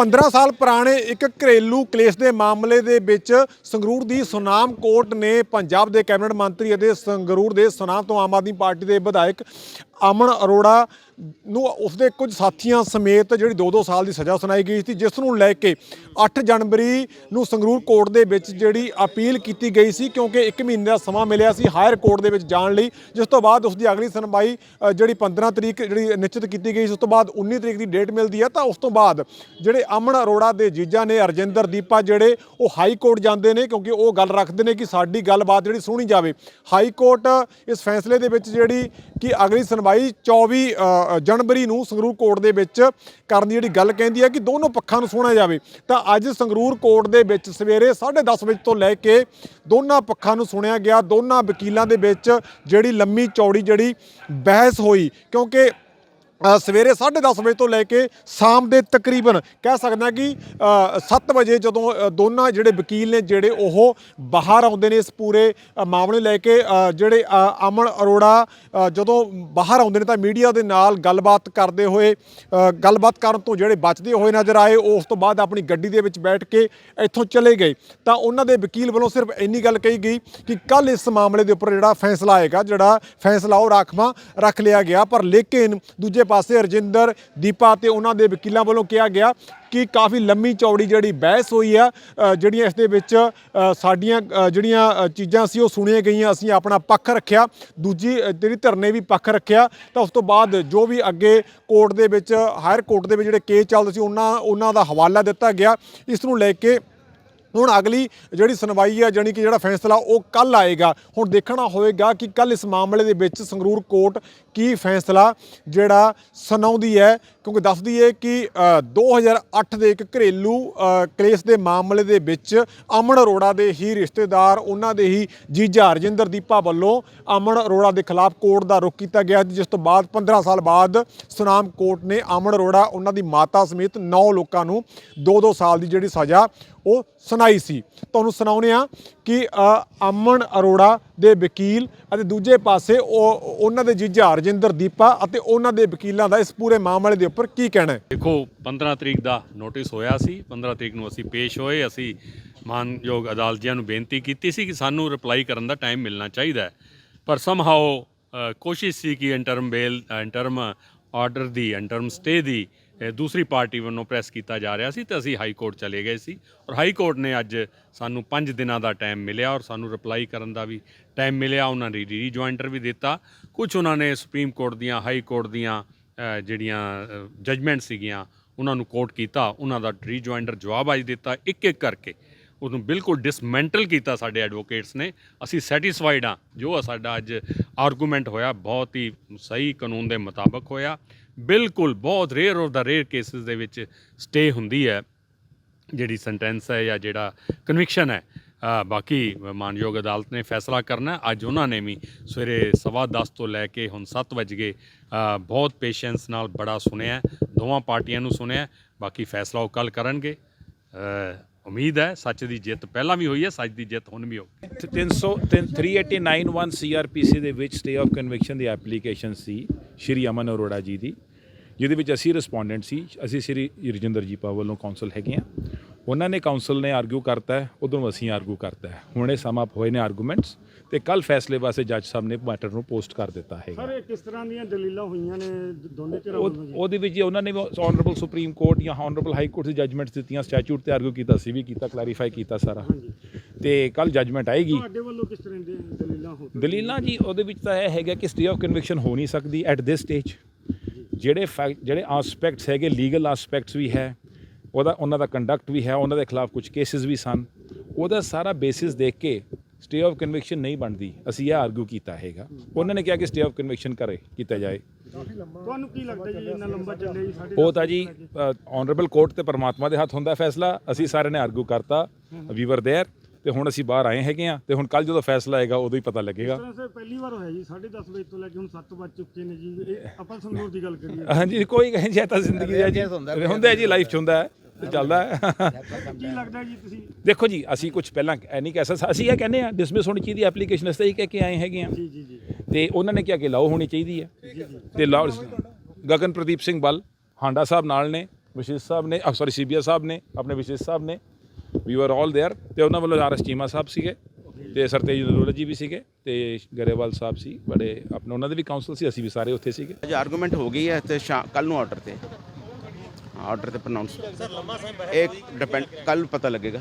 15 ਸਾਲ ਪੁਰਾਣੇ ਇੱਕ ਘਰੇਲੂ ਕਲੇਸ਼ ਦੇ ਮਾਮਲੇ ਦੇ ਵਿੱਚ ਸੰਗਰੂਰ ਦੀ ਸੁਨਾਮ ਕੋਰਟ ਨੇ ਪੰਜਾਬ ਦੇ ਕੈਬਨਿਟ ਮੰਤਰੀ ਅਤੇ ਸੰਗਰੂਰ ਦੇ ਸੁਨਾਮ ਤੋਂ ਆਮ ਆਦਮੀ ਪਾਰਟੀ ਦੇ ਵਿਧਾਇਕ ਅਮਨ ਅਰੋੜਾ ਨੂੰ ਉਸਦੇ ਕੁਝ ਸਾਥੀਆਂ ਸਮੇਤ ਜਿਹੜੀ 2-2 ਸਾਲ ਦੀ ਸਜ਼ਾ ਸੁਣਾਈ ਗਈ ਸੀ, ਜਿਸ ਨੂੰ ਲੈ ਕੇ 8 ਜਨਵਰੀ ਨੂੰ ਸੰਗਰੂਰ ਕੋਰਟ ਦੇ ਵਿੱਚ ਜਿਹੜੀ ਅਪੀਲ ਕੀਤੀ ਗਈ ਸੀ, ਕਿਉਂਕਿ 1 ਮਹੀਨੇ ਦਾ ਸਮਾਂ ਮਿਲਿਆ ਸੀ ਹਾਇਰ ਕੋਰਟ ਦੇ ਵਿੱਚ ਜਾਣ ਲਈ, ਜਿਸ ਤੋਂ ਬਾਅਦ ਉਸ ਦੀ ਅਗਲੀ ਸੁਣਵਾਈ ਜਿਹੜੀ 15 ਤਰੀਕ ਜਿਹੜੀ ਨਿਸ਼ਚਿਤ ਕੀਤੀ ਗਈ ਸੀ, ਉਸ ਤੋਂ ਬਾਅਦ 19 ਤਰੀਕ ਦੀ ਡੇਟ ਮਿਲਦੀ ਹੈ, ਤਾਂ ਉਸ ਤੋਂ ਬਾਅਦ ਜਿਹੜੇ ਅਮਨ ਅਰੋੜਾ ਦੇ ਜੀਜਾ ਨੇ ਅਰਜਿੰਦਰ ਦੀਪਾ ਜਿਹੜੇ, ਉਹ ਹਾਈ ਕੋਰਟ ਜਾਂਦੇ ਨੇ, ਕਿਉਂਕਿ ਉਹ ਗੱਲ ਰੱਖਦੇ ਨੇ ਕਿ ਸਾਡੀ ਗੱਲਬਾਤ ਜਿਹੜੀ ਸੁਣੀ ਜਾਵੇ। ਹਾਈ ਕੋਰਟ ਇਸ ਫੈਸਲੇ ਦੇ ਵਿੱਚ ਜਿਹੜੀ ਕਿ ਅਗਲੀ ਸੁਣਵਾਈ 24 ਅ, ਜਨਵਰੀ ਨੂੰ ਸੰਗਰੂਰ ਕੋਰਟ ਦੇ ਵਿੱਚ ਕਰਨ ਦੀ ਜਿਹੜੀ ਗੱਲ ਕਹਿੰਦੀ ਹੈ ਕਿ ਦੋਨੋਂ ਪੱਖਾਂ ਨੂੰ ਸੁਣਿਆ ਜਾਵੇ ਤਾਂ ਅੱਜ ਸੰਗਰੂਰ ਕੋਰਟ ਦੇ ਵਿੱਚ ਸਵੇਰੇ 10:30 ਵਜੇ ਤੋਂ ਲੈ ਕੇ ਦੋਨਾਂ ਪੱਖਾਂ ਨੂੰ ਸੁਣਿਆ ਗਿਆ। ਦੋਨਾਂ ਵਕੀਲਾਂ ਦੇ ਵਿੱਚ ਜਿਹੜੀ ਲੰਮੀ ਚੌੜੀ ਜਿਹੜੀ ਬਹਿਸ ਹੋਈ ਕਿਉਂਕਿ ਸਵੇਰੇ 10:30 ਵਜੇ ਤੋਂ ਲੈ ਕੇ ਸ਼ਾਮ ਦੇ ਤਕਰੀਬਨ ਕਹਿ ਸਕਦਾ ਕਿ 7 ਵਜੇ ਜਦੋਂ ਦੋਨਾਂ ਜਿਹੜੇ ਵਕੀਲ ਨੇ ਜਿਹੜੇ ਉਹ ਬਾਹਰ ਆਉਂਦੇ ਨੇ ਇਸ ਪੂਰੇ ਮਾਮਲੇ ਲੈ ਕੇ ਜਿਹੜੇ ਅਮਨ ਅਰੋੜਾ ਜਦੋਂ ਬਾਹਰ ਆਉਂਦੇ ਨੇ ਤਾਂ ਮੀਡੀਆ ਦੇ ਨਾਲ ਗੱਲਬਾਤ ਕਰਦੇ ਹੋਏ ਗੱਲਬਾਤ ਕਰਨ ਤੋਂ ਜਿਹੜੇ ਬਚਦੇ ਹੋਏ ਨਜ਼ਰ ਆਏ, ਉਸ ਤੋਂ ਬਾਅਦ ਆਪਣੀ ਗੱਡੀ ਦੇ ਵਿੱਚ ਬੈਠ ਕੇ ਇੱਥੋਂ ਚਲੇ ਗਏ। ਤਾਂ ਉਹਨਾਂ ਦੇ ਵਕੀਲ ਵੱਲੋਂ ਸਿਰਫ ਇੰਨੀ ਗੱਲ ਕਹੀ ਗਈ ਕਿ ਕੱਲ ਇਸ ਮਾਮਲੇ ਦੇ ਉੱਪਰ ਜਿਹੜਾ ਫੈਸਲਾ ਆਏਗਾ, ਜਿਹੜਾ ਫੈਸਲਾ ਉਹ ਰਾਖਵਾਂ ਰੱਖ ਲਿਆ ਗਿਆ, ਪਰ ਲੇਕਿਨ ਦੂਜੇ ਪਾਸੇ ਰਜਿੰਦਰ ਦੀਪਾ ਤੇ ਉਹਨਾਂ ਦੇ ਵਕੀਲਾਂ ਵੱਲੋਂ ਕਿਹਾ ਗਿਆ ਕਿ ਕਾਫੀ ਲੰਮੀ ਚੌੜੀ ਜਿਹੜੀ ਬਹਿਸ ਹੋਈ ਆ ਜਿਹੜੀਆਂ ਇਸ ਦੇ ਵਿੱਚ ਸਾਡੀਆਂ ਜਿਹੜੀਆਂ ਚੀਜ਼ਾਂ ਸੀ ਉਹ ਸੁਣੀਆਂ ਗਈਆਂ ਅਸੀਂ ਆਪਣਾ ਪੱਖ ਰੱਖਿਆ ਦੂਜੀ ਅ, ਜਿਹੜੀ ਧਰਨੇ ਵੀ ਪੱਖ ਰੱਖਿਆ ਤਾਂ ਉਸ ਤੋਂ ਬਾਅਦ ਜੋ ਵੀ ਅੱਗੇ ਕੋਰਟ ਦੇ ਵਿੱਚ ਹਾਇਰ ਕੋਰਟ ਦੇ ਵਿੱਚ ਜਿਹੜੇ ਕੇਸ ਚੱਲਦੇ ਸੀ ਉਹਨਾਂ ਉਹਨਾਂ ਦਾ ਹਵਾਲਾ ਦਿੱਤਾ ਗਿਆ। ਇਸ ਨੂੰ ਲੈ ਕੇ ਹੁਣ ਅਗਲੀ ਜਿਹੜੀ ਸੁਣਵਾਈ ਹੈ ਜਾਣੀ ਕਿ ਜਿਹੜਾ ਫੈਸਲਾ ਉਹ ਕੱਲ ਆਏਗਾ। ਹੁਣ ਦੇਖਣਾ ਹੋਵੇਗਾ ਕਿ ਕੱਲ ਇਸ ਮਾਮਲੇ ਦੇ ਵਿੱਚ ਸੰਗਰੂਰ ਕੋਰਟ ਕੀ ਫੈਸਲਾ ਜਿਹੜਾ ਸੁਣਾਉਂਦੀ ਹੈ। ਕਿਉਂਕਿ ਦੱਸਦੀ ਹੈ ਕਿ ਅ, 2008 ਦੇ ਇੱਕ ਘਰੇਲੂ ਕੇਸ ਦੇ ਮਾਮਲੇ ਦੇ ਵਿੱਚ ਅਮਨ ਅਰੋੜਾ ਦੇ ਹੀ ਰਿਸ਼ਤੇਦਾਰ ਉਹਨਾਂ ਦੇ ਹੀ ਜੀਜਾ ਰਜਿੰਦਰ ਦੀਪਾ ਵੱਲੋਂ ਅਮਨ ਅਰੋੜਾ ਦੇ ਖਿਲਾਫ ਕੋਰਟ ਦਾ ਰੁਖ ਕੀਤਾ ਗਿਆ ਜਿਸ ਤੋਂ ਬਾਅਦ 15 ਸਾਲ ਬਾਅਦ ਸੁਨਾਮ ਕੋਰਟ ਨੇ ਅਮਨ ਅਰੋੜਾ ਉਹਨਾਂ ਦੀ ਮਾਤਾ ਸਮੇਤ 9 ਲੋਕਾਂ ਨੂੰ 2-2 ਸਾਲ ਦੀ ਜਿਹੜੀ ਸਜ਼ਾ ਉਹ ਸੁਣਾਈ ਸੀ। ਤੁਹਾਨੂੰ ਸੁਣਾਉਂਦੇ ਆ ਕਿ ਅਮਨ ਅਰੋੜਾ ਦੇ ਵਕੀਲ ਅਤੇ ਦੂਜੇ ਪਾਸੇ ਉਹ, ਉਹਨਾਂ ਦੇ ਜੀਜਾ ਰਜਿੰਦਰ ਦੀਪਾ ਅਤੇ ਉਹਨਾਂ ਦੇ ਵਕੀਲਾਂ ਦਾ ਇਸ ਪੂਰੇ ਮਾਮਲੇ ਦੇ ਉੱਪਰ ਕੀ ਕਹਿਣਾ ਹੈ? ਦੇਖੋ 15 ਤਰੀਕ ਦਾ ਨੋਟਿਸ ਹੋਇਆ ਸੀ। 15 ਤਰੀਕ ਨੂੰ ਅਸੀਂ ਪੇਸ਼ ਹੋਏ। ਅਸੀਂ ਮਾਨਯੋਗ ਅਦਾਲਤੀਆਂ ਨੂੰ ਬੇਨਤੀ ਕੀਤੀ ਸੀ ਕਿ ਸਾਨੂੰ ਰਿਪਲਾਈ ਕਰਨ ਦਾ ਟਾਈਮ ਮਿਲਣਾ ਚਾਹੀਦਾ ਹੈ। ਪਰ ਸਮਹਾਓ ਕੋਸ਼ਿਸ਼ ਸੀ ਕਿ ਇੰਟਰਮ ਬੇਲ ਇੰਟਰਮ ਆਰਡਰ ਦੀ ਇੰਟਰਮ ਸਟੇ ਦੀ ਦੂਸਰੀ ਪਾਰਟੀ ਵੱਲੋਂ ਪ੍ਰੈਸ ਕੀਤਾ ਜਾ ਰਿਹਾ ਸੀ ਤੇ ਅਸੀਂ ਹਾਈ ਕੋਰਟ ਚਲੇ ਗਏ ਸੀ ਔਰ ਹਾਈ ਕੋਰਟ ਨੇ ਅੱਜ ਸਾਨੂੰ 5 ਦਿਨਾਂ ਦਾ ਟਾਈਮ ਮਿਲਿਆ ਔਰ ਸਾਨੂੰ ਰਿਪਲਾਈ ਕਰਨ ਦਾ ਵੀ ਟਾਈਮ ਮਿਲਿਆ, ਉਹਨਾਂ ਨੇ ਰੀਜੁਆਇੰਟਰ ਵੀ ਦਿੱਤਾ। ਕੁਝ ਉਹਨਾਂ ਨੇ ਸੁਪਰੀਮ ਕੋਰਟ ਦੀਆਂ ਹਾਈ ਕੋਰਟ ਦੀਆਂ ਜਿਹੜੀਆਂ ਜਜਮੈਂਟ ਸੀਗੀਆਂ, ਉਹਨਾਂ ਨੂੰ ਕੋਟ ਕੀਤਾ, ਉਹਨਾਂ ਦਾ ਰੀਜੁਆਇੰਡਰ ਜਵਾਬ ਅੱਜ ਦਿੱਤਾ ਇੱਕ ਇੱਕ ਕਰਕੇ। ਉਹਨੂੰ ਬਿਲਕੁਲ ਡਿਸਮੈਂਟਲ ਕੀਤਾ ਸਾਡੇ ਐਡਵੋਕੇਟਸ ਨੇ। ਅਸੀਂ ਸੈਟੀਸਫਾਈਡ ਹਾਂ। ਜੋ ਸਾਡਾ ਅੱਜ ਆਰਗੂਮੈਂਟ ਹੋਇਆ, ਬਹੁਤ ਹੀ ਸਹੀ ਕਾਨੂੰਨ ਦੇ ਮੁਤਾਬਕ ਹੋਇਆ। ਬਿਲਕੁਲ ਬਹੁਤ ਰੇਅਰ ਔਰ ਦਾ ਰੇਅਰ ਕੇਸਿਸ ਦੇ ਵਿੱਚ ਸਟੇ ਹੁੰਦੀ ਹੈ। ਜਿਹੜੀ ਸੈਂਟੈਂਸ ਹੈ ਜਾਂ ਜਿਹੜਾ ਕਨਵਿਕਸ਼ਨ ਹੈ। ਬਾਕੀ ਮਾਨਯੋਗ ਅਦਾਲਤ ਨੇ ਫੈਸਲਾ ਕਰਨਾ ਅੱਜ ਉਹਨਾਂ ਨੇ ਵੀ ਸਵੇਰੇ ਸਵਾ ਦਸ ਤੋਂ ਲੈ ਕੇ ਹੁਣ 7 ਵਜ ਗਏ। ਬਹੁਤ ਪੇਸ਼ੈਂਸ ਨਾਲ ਬੜਾ ਸੁਣਿਆ। ਦੋਵਾਂ ਪਾਰਟੀਆਂ ਨੂੰ ਸੁਣਿਆ। ਬਾਕੀ ਫੈਸਲਾ ਉਹ ਕੱਲ ਕਰਨਗੇ। ਉਮੀਦ ਹੈ ਸੱਚ ਦੀ ਜਿੱਤ ਪਹਿਲਾਂ ਵੀ ਹੋਈ ਹੈ, ਸੱਚ ਦੀ ਜਿੱਤ ਹੁਣ ਵੀ ਹੋ 300 3891 ਸੀਆਰਪੀਸੀ ਦੇ ਵਿੱਚ ਸਟੇ ਆਫ ਕਨਵਿਕਸ਼ਨ ਦੀ ਐਪਲੀਕੇਸ਼ਨ ਸੀ ਸ਼੍ਰੀ ਅਮਨ ਅਰੋੜਾ ਜੀ ਦੀ, ਜਿਹਦੇ ਵਿੱਚ ਅਸੀਂ ਰਿਸਪੋਂਡੈਂਟ ਸੀ। ਅਸੀਂ ਸ਼੍ਰੀ ਰਜਿੰਦਰ ਜੀ ਜੀਪਾ ਵੱਲੋਂ ਕੌਂਸਲ ਹੈਗੇ ਆ ਉਹਨਾਂ ਨੇ ਕਾਉਂਸਲ ਨੇ ਆਰਗੂ ਕਰਤਾ ਹੈ ਉਦੋਂ ਅਸੀਂ ਆਰਗੂ ਕਰਤਾ ਹੈ। ਹੁਣ ਇਹ ਸਮ ਅਪ ਹੋਏ ਨੇ ਆਰਗੂਮੈਂਟਸ ਤੇ ਕੱਲ ਫੈਸਲੇ ਵਾਸਤੇ ਜੱਜ ਸਾਹਿਬ ਨੇ ਮੈਟਰ ਨੂੰ ਪੋਸਟ ਕਰ ਦਿੱਤਾ ਹੈਗਾ। ਸਰ ਇਹ ਕਿਸ ਤਰ੍ਹਾਂ ਦੀਆਂ ਦਲੀਲਾਂ ਹੋਈਆਂ ਨੇ? ਦੋਨੇ ਧਿਰਾਂ ਉਹ- ਵੱਲੋਂ? ਉਹਦੇ ਵਿੱਚ ਜੀ ਉਹਨਾਂ ਨੇ ਆਨਰੇਬਲ ਸੁਪਰੀਮ ਕੋਰਟ ਜਾਂ ਆਨਰੇਬਲ ਹਾਈ ਕੋਰਟ ਦੀ ਜਜਮੈਂਟਸ ਦਿੱਤੀਆਂ ਸਟੈਚੂਟ ਤੇ ਆਰਗੂ ਕੀਤਾ ਸੀ ਵੀ ਕੀਤਾ ਕਲੈਰੀਫਾਈ ਕੀਤਾ ਸਾਰਾ। ਤੇ ਕੱਲ ਜਜਮੈਂਟ ਆਏਗੀ। ਤੁਹਾਡੇ ਵੱਲੋਂ ਕਿਸ ਤਰ੍ਹਾਂ ਦੀਆਂ ਦਲੀਲਾਂ ਹੋ ਦਲੀਲਾਂ ਜੀ ਉਹਦੇ ਵਿੱਚ ਤਾਂ ਇਹ ਹੈਗਾ ਕਿ ਸਟੇ ਆਫ ਕਨਵਿਕਸ਼ਨ ਹੋ ਨਹੀਂ ਸਕਦੀ ਐਟ ਦਿਸ ਸਟੇਜ ਜਿਹੜੇ ਫੈਕਟ ਜਿਹੜੇ ਐਸਪੈਕਟਸ ਹੈਗੇ ਲੀਗਲ ਐਸਪੈਕਟਸ ਵੀ ਹੈ ਉਹਦਾ ਉਹਨਾਂ ਦਾ ਕੰਡਕਟ ਵੀ ਹੈ ਉਹਨਾਂ ਦੇ ਖਿਲਾਫ ਕੁਝ ਕੇਸਿਸ ਵੀ ਸਨ ਉਹਦਾ ਸਾਰਾ ਬੇਸਿਸ ਦੇਖ ਕੇ ਸਟੇ ਆਫ ਕਨਵਿਕਸ਼ਨ ਨਹੀਂ ਬਣਦੀ ਅਸੀਂ ਇਹ ਆਰਗੂ ਕੀਤਾ ਹੈਗਾ ਉਹਨਾਂ ਨੇ ਕਿਹਾ ਕਿ ਸਟੇ ਆਫ ਕਨਵਿਕਸ਼ਨ ਕਰੇ ਕੀਤਾ ਜਾਏ ਤੁਹਾਨੂੰ ਕੀ ਲੱਗਦਾ ਜੀ ਇੰਨਾ ਲੰਬਾ ਚੱਲਿਆ ਜੀ ਸਾਡੇ ਉਹ ਤਾਂ ਜੀ ਆਨਰੇਬਲ ਕੋਰਟ ਤੇ ਪਰਮਾਤਮਾ ਦੇ ਹੱਥ ਹੁੰਦਾ ਫੈਸਲਾ ਅਸੀਂ ਸਾਰਿਆਂ ਨੇ ਆਰਗੂ ਕਰਤਾ ਵੀ ਵਰ देयर ਤੇ ਹੁਣ ਅਸੀਂ ਬਾਹਰ ਆਏ ਹੈਗੇ ਆ ਤੇ ਹੁਣ ਕੱਲ ਜਦੋਂ ਫੈਸਲਾ ਆਏਗਾ ਉਦੋਂ ਹੀ ਪਤਾ ਲੱਗੇਗਾ। ਇਸ ਤਰ੍ਹਾਂ ਸੇ ਪਹਿਲੀ ਵਾਰ ਹੋਇਆ ਜੀ 10:30 ਵਜੇ ਤੋਂ ਲੈ ਕੇ ਹੁਣ 7 ਵੱਜ ਚੁੱਕੇ ਨੇ ਜੀ। ਇਹ ਆਪਾਂ ਸੰਗਰੂਰ ਦੀ ਗੱਲ ਕਰੀਏ। ਹਾਂਜੀ ਕੋਈ ਕਹੇ ਜੇ ਤਾਂ ਜ਼ਿੰਦਗੀ ਦਾ ਜੀ ਹੁੰਦਾ ਹੈ ਜੀ ਲਾਈਫ ਚ ਹੁੰਦਾ ਹੈ ਤੇ ਚੱਲਦਾ ਹੈ। ਕੀ ਲੱਗਦਾ ਜੀ ਤੁਸੀਂ? ਦੇਖੋ ਜੀ ਅਸੀਂ ਕੁਝ ਪਹਿਲਾਂ ਇਹ ਨਹੀਂ ਕਹਿ ਸਕਦੇ ਅਸੀਂ ਇਹ ਕਹਿੰਦੇ ਆ ਡਿਸਮਿਸ ਹੋਣੀ ਚਾਹੀਦੀ ਐਪਲੀਕੇਸ਼ਨ ਇਸ ਤਰ੍ਹਾਂ ਹੀ ਕਹਿ ਕੇ ਆਏ ਹੈਗੇ ਆ ਜੀ ਜੀ ਜੀ। ਤੇ ਉਹਨਾਂ ਨੇ ਕਿਹਾ ਕਿ ਲਾਓ ਹੋਣੀ ਚਾਹੀਦੀ ਹੈ। ਤੇ ਲਾਓ ਗਗਨ ਪ੍ਰਦੀਪ ਸਿੰਘ ਬਲ ਹਾਂਡਾ ਸਾਹਿਬ ਨਾਲ ਨੇ ਵਿਸ਼ੇਸ਼ ਸਾਹਿਬ ਨੇ ਸੌਰੀ ਸੀਬੀਆ ਸਾਹਿਬ ਨੇ ਆਪਣੇ ਵਿਸ਼ੇਸ਼ ਸਾਹਿਬ ਨੇ। ਵੀ ਆਰ ਆਲ ਦੇਅਰ ਤੇ ਉਹਨਾਂ ਵੱਲੋਂ ਆਰ ਐਸ ਚੀਮਾ ਸਾਹਿਬ ਸੀਗੇ। ਤੇ ਸਰਤੇਜ ਨਰੋਲਾ ਜੀ ਵੀ ਸੀਗੇ ਤੇ ਗਰੇਵਾਲ ਸਾਹਿਬ ਸੀ ਬੜੇ ਆਪਣੇ ਉਹਨਾਂ ਦੇ ਵੀ ਕਾਉਂਸਲ ਸੀ ਅਸੀਂ ਵੀ ਸਾਰੇ ਉੱਥੇ ਸੀਗੇ। ਅੱਜ ਆਰਗੂਮੈਂਟ ਹੋ ਗਈ ਹੈ ਤੇ ਕੱਲ ਨੂੰ ਆਰਡਰ ਤੇ। ਆਰਡਰ ਤੇ ਪ੍ਰੋਨਾਂਸ ਇਹ ਡਿਪੈਂਡ ਕੱਲ ਪਤਾ ਲੱਗੇਗਾ।